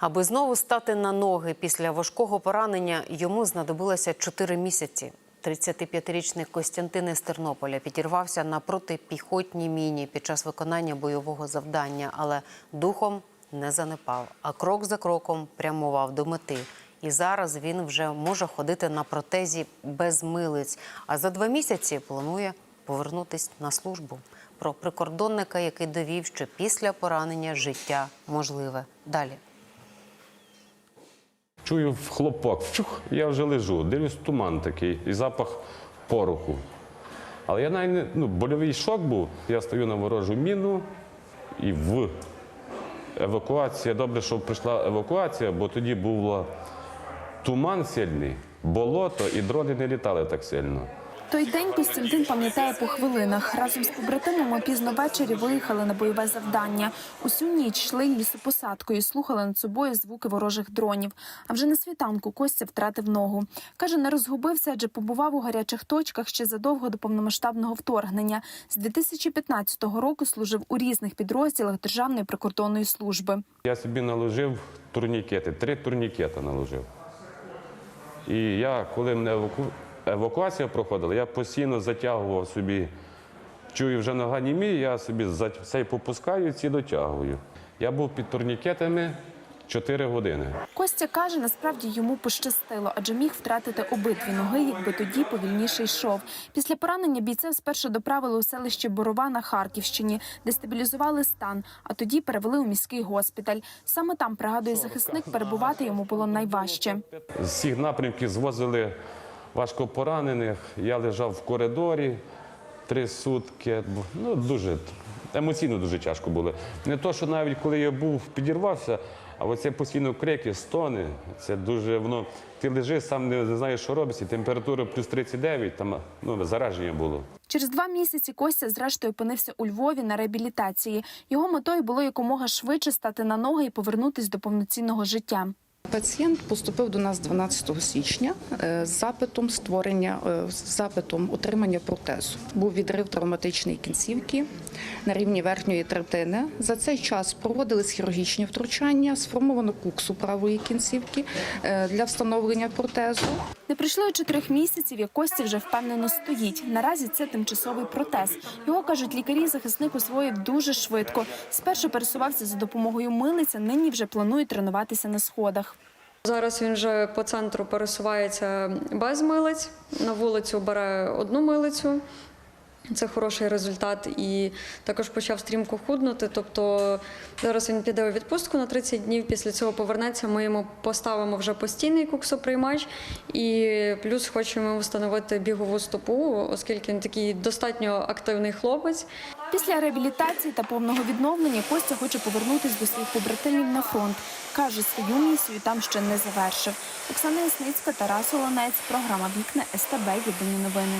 Аби знову стати на ноги після важкого поранення, йому знадобилося 4 місяці. 35-річний Костянтин із Тернополя підірвався на протипіхотній міні під час виконання бойового завдання, але духом не занепав, а крок за кроком прямував до мети. І зараз він вже може ходити на протезі без милиць. А за два місяці планує повернутись на службу. Про прикордонника, який довів, що після поранення життя можливе. Далі. Чую в хлопок, вчух, я вже лежу, дивлюсь туман такий і запах пороху. Але я навіть не, ну, больовий шок був. Я стою на ворожу міну і в евакуація. Добре, що прийшла евакуація, бо тоді був туман сильний, болото, і дрони не літали так сильно. Той день Костянтин пам'ятає по хвилинах. Разом з побратимами пізно ввечері виїхали на бойове завдання. Усю ніч йшли лісопосадкою, слухали над собою звуки ворожих дронів. А вже на світанку Костя втратив ногу. Каже, не розгубився, адже побував у гарячих точках ще задовго до повномасштабного вторгнення. З 2015 року служив у різних підрозділах Державної прикордонної служби. Я собі наложив турнікети, три турнікети наложив. І я, коли мене. Евакуація проходила, я постійно затягував собі, чую вже нога німі, я собі цей попускаю, ці дотягую. Я був під турнікетами 4 години. Костя каже, насправді йому пощастило, адже міг втратити обидві ноги, якби тоді повільніше йшов. Після поранення бійця спершу доправили у селище Борова на Харківщині, де стабілізували стан, а тоді перевели у міський госпіталь. Саме там, пригадує захисник, перебувати йому було найважче. З всіх напрямків звозили важкопоранених. Я лежав в коридорі три сутки. Ну, дуже емоційно дуже тяжко було. Не то, що навіть коли я був, підірвався, а оце постійно крики, стони. Це дуже воно. Ти лежиш, сам не знаєш, що робиться. Температура плюс 39, там ну, зараження було. Через два місяці Костя зрештою опинився у Львові на реабілітації. Його метою було якомога швидше стати на ноги і повернутись до повноцінного життя. Пацієнт поступив до нас 12 січня е, з запитом створення е, з запитом отримання протезу. Був відрив травматичної кінцівки на рівні верхньої третини. За цей час проводились хірургічні втручання, сформовано куксу правої кінцівки е, для встановлення протезу. Не пройшло чотирьох місяців, як Костя вже впевнено стоїть. Наразі це тимчасовий протез. Його кажуть, лікарі захисник освоїв дуже швидко. Спершу пересувався за допомогою милиць, а нині вже планує тренуватися на сходах. Зараз він вже по центру пересувається без милиць. На вулицю бере одну милицю. Це хороший результат і також почав стрімко худнути. Тобто зараз він піде у відпустку на 30 днів. Після цього повернеться. Ми йому поставимо вже постійний куксоприймач і плюс хочемо встановити бігову стопу, оскільки він такий достатньо активний хлопець. Після реабілітації та повного відновлення Костя хоче повернутись до своїх побратимів на фронт. Каже, свою місію там ще не завершив. Оксана Ясницька, Тарас Олонець, програма Вікна СТБ. Єдині новини.